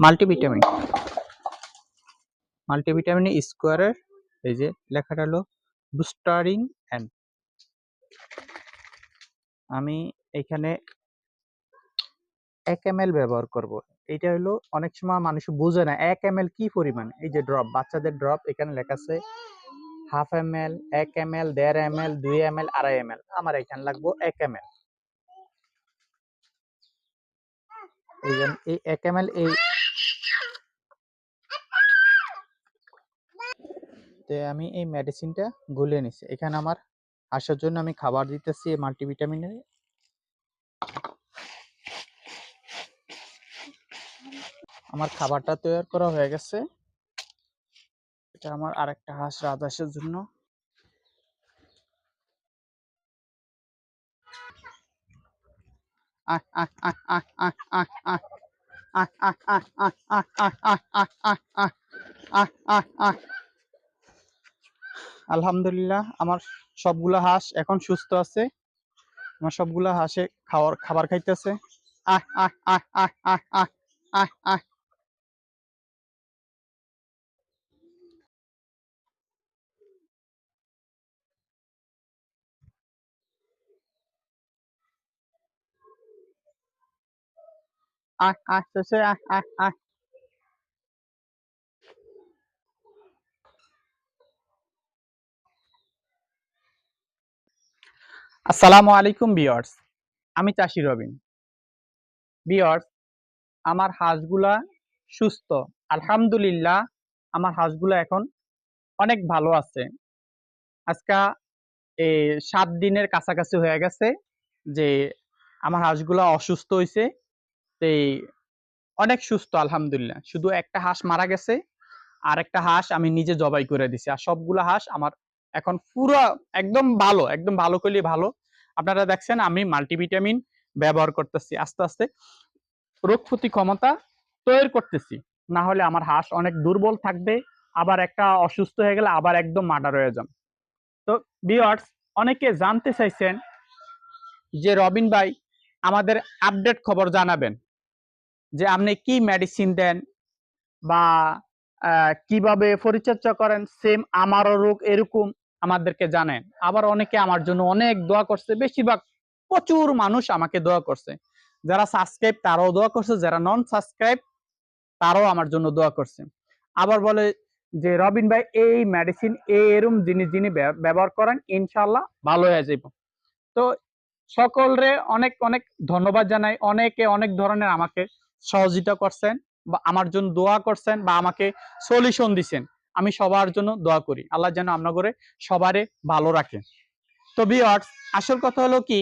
Multivitamin multivitamin স্কোয়ারের এই যে লেখাটা হলো বুস্টারিং অ্যান্ড আমি এখানে এক এম ব্যবহার করব। এটা হলো অনেক সময় মানুষ বুঝে না এক এম কি পরিমাণ। এই যে ড্রপ বাচ্চাদের ড্রপ এখানে লেখা আছে হাফ এম এল এক এম এল দেড় এম এল দুই এম এল আড়াই এম এল আমার এখানে লাগবো এক এম এল এই এই এক এম এই তো আমি এই মেডিসিনটা গুলে নিছি। এখানে আমার আসার জন্য আমি খাবার দিতেছি মাল্টিভিটামিনের। আমার খাবারটা তৈরি করা হয়ে গেছে। এটা আমার আরেকটা হাঁস রাজহাঁসের জন্য। আলহামদুলিল্লাহ, আমার সবগুলা হাঁস এখন সুস্থ আছে। আমার সবগুলা হাঁসে খাওয়ার খাবার খাইতেছে। আহ আহ আহ আহ আহ আহ আহ আসতেছে আসসালামু আলাইকুম বিয়ার্স আমি চাষি রবিন। বিয়ার্স আমার হাঁসগুলা সুস্থ। আলহামদুলিল্লাহ, আমার হাঁসগুলা এখন অনেক ভালো আছে। আজকা সাত দিনের কাছাকাছি হয়ে গেছে যে আমার হাঁসগুলা অসুস্থ হয়েছে অনেক সুস্থ, আলহামদুলিল্লাহ। শুধু একটা হাঁস মারা গেছে আর একটা হাঁস আমি নিজে জবাই করে দিছি। আর সবগুলা হাঁস আমার এখন পুরো একদম ভালো একদম ভালো করলে ভালো। আপনারা দেখছেন আমি মাল্টিভিটামিন ব্যবহার করতেছি, আস্তে আস্তে রোগ প্রতি ক্ষমতা তৈরি করতেছি। না হলে আমার হাঁস অনেক দুর্বল থাকবে, আবার একটা অসুস্থ হয়ে গেলে আবার একদম মার্ডার হয়ে যাবে। তো বিয়ার্স অনেকে জানতে চাইছেন যে রবিন ভাই, আমাদের আপডেট খবর জানাবেন। যে আপনি কি মেডিসিন দেন বা কীভাবে পরিচর্যা করেন সেম আমারও রোগ এরকম আমাদেরকে জানেন। আবার অনেকে আমার জন্য অনেক দোয়া করছে, বেশিরভাগ প্রচুর মানুষ আমাকে দোয়া করছে। যারা সাবস্ক্রাইব তারাও দোয়া করছে, যারা নন সাবস্ক্রাইব তারাও আমার জন্য দোয়া করছে। আবার বলে যে, রবিন ভাই, এই মেডিসিন এরম জিনিস, যিনি ব্য- ব্যবহার করেন ইনশাল্লাহ ভালো হয়ে যাইব। তো সকলরে অনেক অনেক ধন্যবাদ জানাই। অনেকে অনেক ধরনের আমাকে সহযোগিতা করছেন বা আমার জন্য দোয়া করছেন বা আমাকে সলিউশন দিছেন, আমি সবার জন্য দোয়া করি। আল্লাহ যেন আপনার করে সবারে ভালো রাখে। তো বিয়ার্স আসল কথা হলো কি?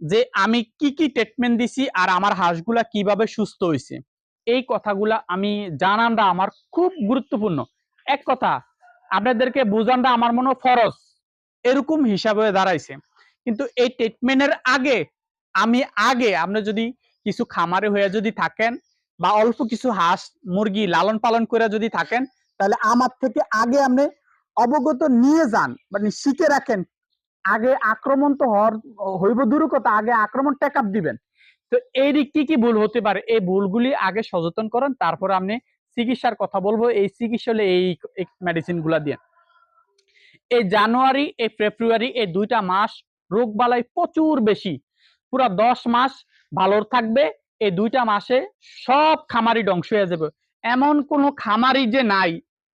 যে আমি কি কি ট্রিটমেন্ট দিছি আর আমার হাঁসগুলা কীভাবে সুস্থ হয়েছে এই কথাগুলা আমি জানানটা আমার খুব গুরুত্বপূর্ণ। এক কথা, আপনাদেরকে বোঝানটা আমার মনে ফরজ। এরকম হিসাবে দাঁড়াইছে। কিন্তু এই ট্রিটমেন্টের আগে, আমি আগে, আপনি যদি কিছু খামারে হয়ে যদি থাকেন বা অল্প কিছু হাঁস মুরগি লালন পালন করে যদি থাকেন, তাহলে আমার থেকে আগে আপনি অবগত নিয়ে যান। মানে শিখে রাখেন। আগে আক্রমণ তো হওয়ার, হইব দূর আগে আক্রমণ টেক আপ দিবেন। তো এই দিক কি কি ভুল হতে পারে? এই ভুলগুলি আগে সচেতন করেন, তারপরে আপনি চিকিৎসার কথা বলব। এই চিকিৎসা হলে এই মেডিসিনগুলা দিয়ে। এই জানুয়ারি, এই ফেব্রুয়ারি, এই দুইটা মাস রোগ বালাই প্রচুর বেশি। পুরা দশ মাস ভালো থাকবে, এই দুইটা মাসে সব খামারি ধ্বংস হয়ে যাবে। এমন কোনো খামারি যে নাই,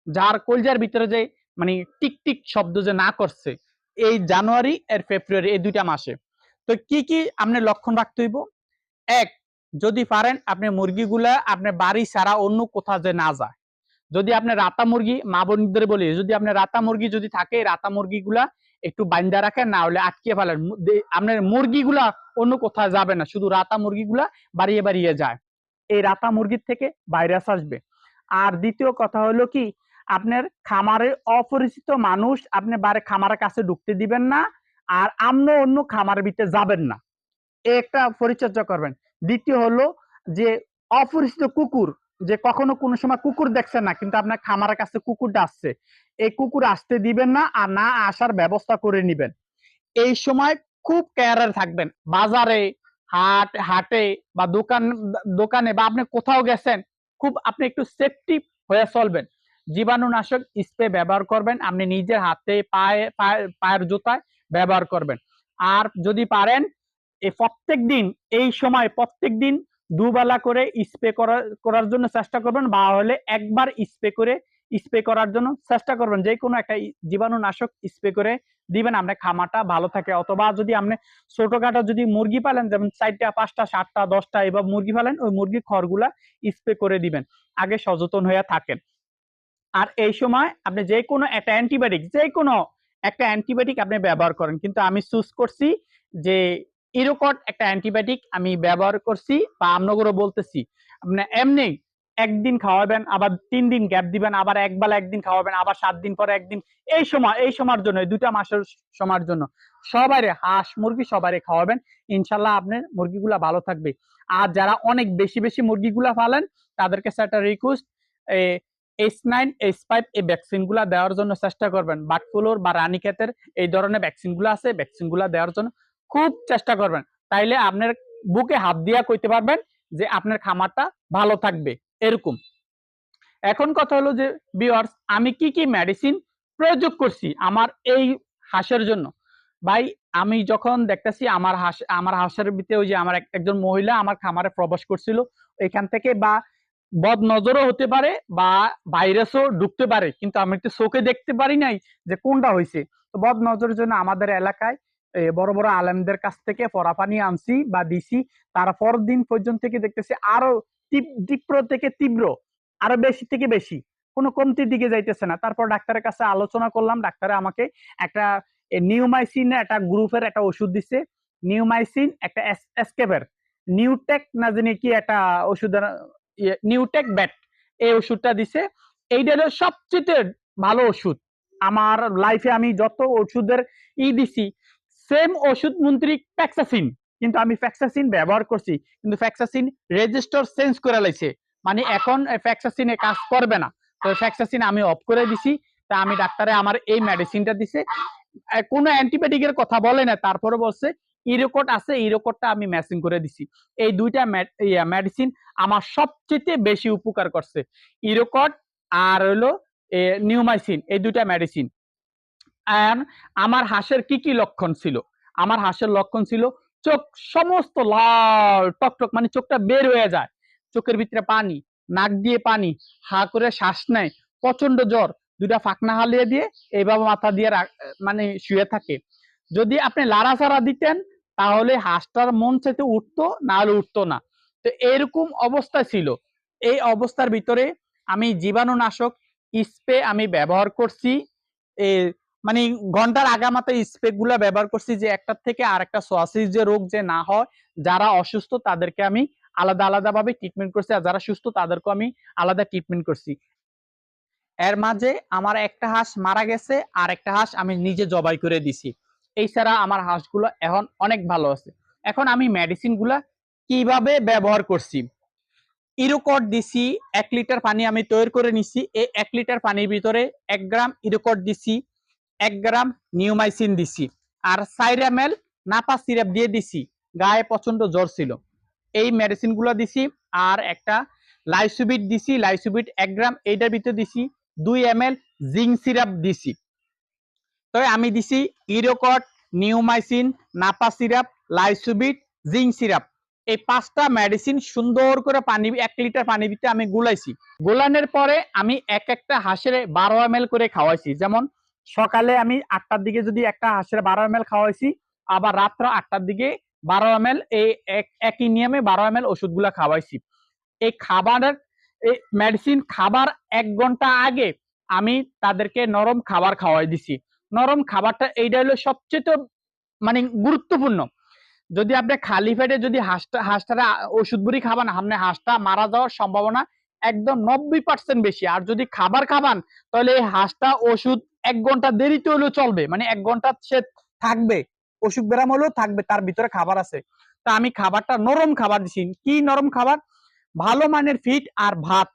যার কলজার ভিতরে যে মানে টিক টিক শব্দ যে না করছে, এই জানুয়ারি আর ফেব্রুয়ারি, এই দুইটা মাসে। তো কি কি আপনি লক্ষণ রাখতে হইব? এক, যদি পারেন আপনি মুরগিগুলা আপনি বাড়ি ছাড়া অন্য কোথাও যে না যায়। যদি আপনি রাতা মুরগি, মা বোনদের বলি, যদি আপনি রাতা মুরগি যদি থাকে রাতা মুরগিগুলা একটু বাইন্দা রাখেন, না হলে আটকে ফেলেন। আপনার মুরগিগুলা অন্য কোথাও যাবে না, শুধু রাতা মুরগিগুলা বাড়িয়ে বাড়িয়ে যায়। এই রাতা মুরগির থেকে ভাইরাস আসবে। আর দ্বিতীয় কথা হলো কি, আপনার খামারের অপরিচিত মানুষ আপনি বারে খামারের কাছে ঢুকতে দিবেন না, আর আপনি অন্য খামারের ভিতরে যাবেন না। একটা পরিচর্যা করবেন। দ্বিতীয় হলো যে, অপরিচিত কুকুর যে কখনো কোনো সময় কুকুর দেখছেন না, কিন্তু আপনার খামারের কাছে কুকুরটা আসছে, এই কুকুর আসতে দিবেন না আর না আসার ব্যবস্থা করে নিবেন। এই সময় খুব কেয়ারে থাকবেন। বাজারে, হাট, হাটে বা দোকান, দোকানে বা আপনি কোথাও গেছেন, খুব আপনি একটু সেফটি হয়ে চলবেন। জীবাণুনাশক স্প্রে ব্যবহার করবেন, আপনি নিজের হাতে পায়ে, পায়ে- পায়ের জুতায় ব্যবহার করবেন। আর যদি পারেন, এই প্রত্যেক দিন এই সময় প্রত্যেক দিন দুবেলা করে স্প্রে করার করার জন্য চেষ্টা করবেন বা হলে একবার স্প্রে করে, স্প্রে করার জন্য চেষ্টা করবেন। যে কোনো একটা জীবাণুনাশক স্প্রে করে দিবেন। আপনার খামারটা ভালো থাকে। অথবা যদি আপনি ছোটখাটো যদি মুরগি পালেন, যেমন চারটা, পাঁচটা, সাতটা, দশটা এবার মুরগি পালেন, ওই মুরগির খড়গুলা স্প্রে করে দিবেন। আগে সচেতন হয়ে থাকেন। আর এই সময় আপনি যে কোনো একটা অ্যান্টিবায়োটিক, যে কোনো একটা অ্যান্টিবায়োটিক আপনি ব্যবহার করেন। কিন্তু আমি চুজ করছি যে ইরোকট একটা অ্যান্টিবায়োটিক আমি ব্যবহার করছি বা আপনাদেরও বলতেছি। আপনি এমনি একদিন খাওয়াবেন, আবার তিন দিন গ্যাপ দিবেন, আবার একবেলা একদিন খাওয়াবেন, আবার সাত দিন পরে একদিন, এই সময়, এই সময়ের জন্য দুটা মাসের সময়ের জন্য। সবারে হাঁস মুরগি সবারে খাওয়াবেন, ইনশাল্লাহ আপনার মুরগিগুলা ভালো থাকবে। আর যারা অনেক বেশি বেশি মুরগিগুলা ফালেন তাদের কাছে একটা request H nine H five এই ভ্যাকসিনগুলা দেওয়ার জন্য চেষ্টা করবেন। বাটফুলোর বা রানীক্ষেতের এই ধরনের ভ্যাকসিনগুলা আছে ভ্যাকসিনগুলা দেওয়ার জন্য খুব চেষ্টা করবেন। তাইলে আপনার বুকে হাত দিয়া কইতে পারবেন যে আপনার খামারটা ভালো থাকবে, এরকম। এখন কথা হলো যে বিয়ার্স আমি কি কি মেডিসিন প্রয়োগ করছি আমার এই হাঁসের জন্য? ভাই, আমি যখন দেখতেছি আমার হাঁস, আমার হাঁসের ভিতরে ওই যে আমার একজন মহিলা আমার খামারে প্রবেশ করছিল, এখান থেকে বা বদ নজরও হতে পারে বা ভাইরাসও ঢুকতে পারে, কিন্তু আমি তো চোখে দেখতে পারি নাই যে কোনটা হয়েছে তো বদ নজরের জন্য আমাদের এলাকায় বড় বড় আলেমদের কাছ থেকে পরাপানি আনছি বা দিছি। তারা পর দিন পর্যন্ত থেকে দেখতেছি আরও তীব- তীব্র থেকে তীব্র আরও বেশি থেকে বেশি কোনো কমতির দিকে যাইতেছে না। তারপর ডাক্তারের কাছে আলোচনা করলাম ডাক্তারে আমাকে একটা নিউমাইসিন একটা গ্রুপের একটা ওষুধ দিছে। নিউমাইসিন একটা এসকেপের নিউটেক না জানি কি একটা ওষুধ ইয়ে, নিউটেক ব্যাট এই ওষুধটা দিছে। এইটা সবচেয়ে ভালো ওষুধ। আমার লাইফে আমি যত ওষুধের ই দিছি সেম ওষুধ মন্ত্রী ফ্যাক্সাসিন কিন্তু আমি ফ্যাক্সাসিন ব্যবহার করছি, কিন্তু ফ্যাক্সাসিন রেজিস্টার চেঞ্জ করে লাইছে। মানে এখন ফ্যাক্সাসিনে কাজ করবে না। তো ফ্যাক্সাসিন আমি অফ করে দিছি, তা আমি ডাক্তারে আমার এই মেডিসিনটা দিছে। কোনো অ্যান্টিবায়োটিকের কথা বলে না, তারপরে বলছে ইরোকট আছে ইরোকটটা আমি ম্যাচিং করে দিছি। এই দুইটা মেডিসিন আমার সবচেয়ে বেশি উপকার করছে। ইরোকট আর হলো নিউমাইসিন এই দুইটা মেডিসিন আর আমার হাঁসের কি কি লক্ষণ ছিল? আমার হাঁসের লক্ষণ ছিল চোখ সমস্ত লাল, টকটক মানে চোখটা বের হয়ে যায়। চোখের ভিতরে পানি, নাক দিয়ে পানি, হা করে শ্বাস নেয় প্রচণ্ড জ্বর, দুইটা ফাঁকনা হালিয়ে দিয়ে এইভাবে মাথা দিয়ে মানে শুয়ে থাকে। যদি আপনি লাড়াচাড়া দিতেন, তাহলে হাঁসটার মন চাইতে উঠতো, না হলে উঠতো না। তো এরকম অবস্থা ছিল। এই অবস্থার ভিতরে আমি জীবাণুনাশক স্প্রে আমি ব্যবহার করছি। মানে ঘণ্টার আগামাতে স্প্রে গুলা ব্যবহার করছি যে একটার থেকে আর একটা সোয়াসিস যে রোগ যে না হয়, যারা অসুস্থ তাদেরকে আমি আলাদা আলাদা ভাবে ট্রিটমেন্ট করছি আর যারা সুস্থ তাদেরকে আমি আলাদা ট্রিটমেন্ট করছি। এর মাঝে আমার একটা হাঁস মারা গেছে, আর একটা হাঁস আমি নিজে জবাই করে দিছি। এছাড়া আমার হাঁসগুলো এখন অনেক ভালো আছে। এখন আমি মেডিসিনগুলা কীভাবে ব্যবহার করছি? ইরোকট দিছি, এক লিটার পানি আমি তৈরি করে নিছি। এই এক লিটার পানির ভিতরে এক গ্রাম ইরোকট দিছি। এক গ্রাম নিউমাইসিন দিছি। আর সাইর এম এল নাপা সিরাপ দিয়ে দিছি। গায়ে প্রচণ্ড জ্বর ছিল। এই মেডিসিনগুলো দিছি আর একটা লাইসুবিট দিছি। লাইসুবিট এক গ্রাম এইটার ভিতরে দিছি। দুই এম এল জিঙ্ক সিরাপ দিছি। তবে আমি দিছি ইরোকট, নিউমাইসিন, নাপা সিরাপ, লাইসুবিট, জিঙ্ক সিরাপ। এই পাঁচটা মেডিসিন সুন্দর করে পানি, এক লিটার পানির ভিতরে আমি গুলাইছি। গোলানোর পরে আমি এক একটা হাঁসের বারো এম করে খাওয়াইছি। যেমন সকালে আমি আটটার দিকে যদি একটা হাঁসের বারো এম খাওয়াইছি, আবার রাত্র আটটার দিকে বারো এম এই এক- একই নিয়মে বারো এম এল ওষুধগুলা খাওয়াইছি। এই খাবারের, এই মেডিসিন খাবার এক ঘণ্টা আগে আমি তাদেরকে নরম খাবার খাওয়াই দিছি। নরম খাবারটা এইটা হলো সবচেয়ে মানে গুরুত্বপূর্ণ। যদি আপনি খালি পেটে যদি হাঁসটা, হাঁসটারা ওষুধ বুড়ি খাবান, আপনি হাঁসটা মারা যাওয়ার সম্ভাবনা একদম নব্বই পার্সেন্ট বেশি। আর যদি খাবার খাবান, তাহলে এই হাঁসটা ওষুধ এক ঘণ্টা দেরিতে হলেও চলবে। মানে এক ঘণ্টা সে থাকবে, অসুখ ব্যারাম হলেও থাকবে, তার ভিতরে খাবার আছে। তা আমি খাবারটা নরম খাবার দিছি। কি নরম খাবার? ভালো মানের ফিট আর ভাত।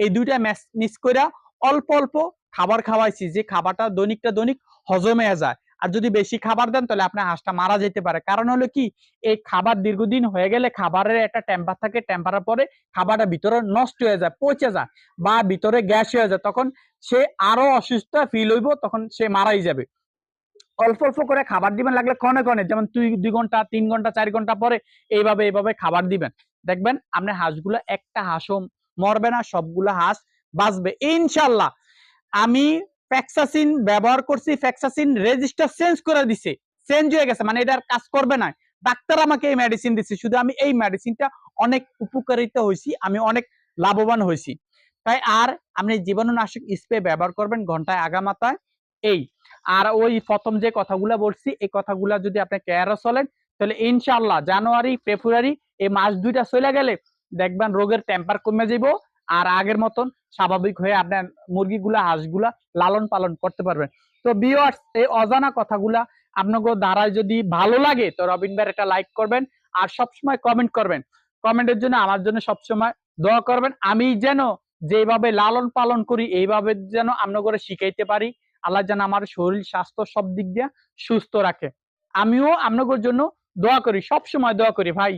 এই দুইটা মিক্স করে অল্প অল্প খাবার খাওয়াইছি, যে খাবারটা দৈনিকটা দৈনিক হজমে যায়। আর যদি বেশি খাবার দেন, তাহলে আপনার হাঁসটা মারা যেতে পারে। কারণ হলো কি, এই খাবার দীর্ঘদিন হয়ে গেলে খাবারের একটা টেম্পার থাকে টেম্পারের পরে খাবারটা ভিতরে নষ্ট হয়ে যায়, পচে যায় বা ভিতরে গ্যাস হয়ে যায়। তখন সে আরও অসুস্থ ফিল হইব, তখন সে মারাই যাবে। অল্প অল্প করে খাবার দিবেন লাগলে কনে কনে যেমন দুই দুই ঘণ্টা, তিন ঘণ্টা, চার ঘণ্টা পরে এইভাবে এইভাবে খাবার দিবেন। দেখবেন আপনার হাঁসগুলো একটা হাঁসও মরবে না, সবগুলো হাঁস বাঁচবে। ইনশাল্লাহ, আমি ফ্যাক্সাসিন ব্যবহার করছি, ফ্যাক্সাসিন রেজিস্টার চেঞ্জ করে দিছে। চেঞ্জ হয়ে গেছে মানে এটার কাজ করবে না। ডাক্তার আমাকে এই মেডিসিন দিচ্ছে শুধু আমি এই মেডিসিনটা অনেক উপকারিত হয়েছি, আমি অনেক লাভবান হয়েছি। তাই আর আপনি জীবাণুনাশক স্প্রে ব্যবহার করবেন ঘন্টায় আগামাতায় এই। আর ওই প্রথম যে কথাগুলা বলছি, এই কথাগুলা যদি আপনি কেয়ারও চলেন, তাহলে ইনশাল্লাহ জানুয়ারি, ফেব্রুয়ারি, এই মাস দুইটা চলে গেলে দেখবেন রোগের টেম্পার কমে যাব আর আগের মতন স্বাভাবিক হয়ে আপনার মুরগিগুলা, হাঁসগুলা লালন পালন করতে পারবেন। তো বিয়ার্স এই অজানা কথাগুলা আপনাকে দ্বারায় যদি ভালো লাগে, তো রবিন ভাই একটা লাইক করবেন আর সবসময় কমেন্ট করবেন। কমেন্টের জন্য আমার জন্য সবসময় দোয়া করবেন। আমি যেন যেভাবে লালন পালন করি, এইভাবে যেন আপনাকে শিখাইতে পারি। আল্লাহ যেন আমার শরীর, স্বাস্থ্য সব দিক দিয়ে সুস্থ রাখে। আমিও আপনাদের জন্য দোয়া করি সব সময় দোয়া করি। ভাই,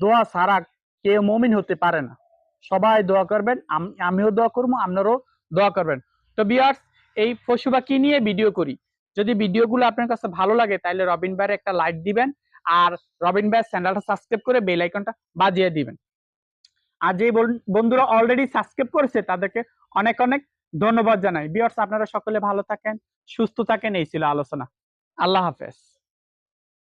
দোয়া ছাড়া কেউ মমিন হতে পারে না। সবাই দোয়া করবেন আমিও দোয়া করব, আপনারও দোয়া করবেন। তো বিয়ার্স এই পশু পাখি নিয়ে ভিডিও করি? যদি ভিডিওগুলো আপনার কাছে ভালো লাগে তাহলে রবিন ভাইয়ের একটা লাইক দিবেন আর রবিন ভাইয়ের চ্যানেলটা সাবস্ক্রাইব করে বেল আইকনটা বাজিয়ে দিবেন। আর যে বন- বন্ধুরা অলরেডি সাবস্ক্রাইব করেছে, তাদেরকে অনেক অনেক ধন্যবাদ জানাই। বিয়ার্স আপনারা সকলে ভালো থাকেন, সুস্থ থাকেন, এই ছিল আলোচনা। আল্লাহ হাফেজ।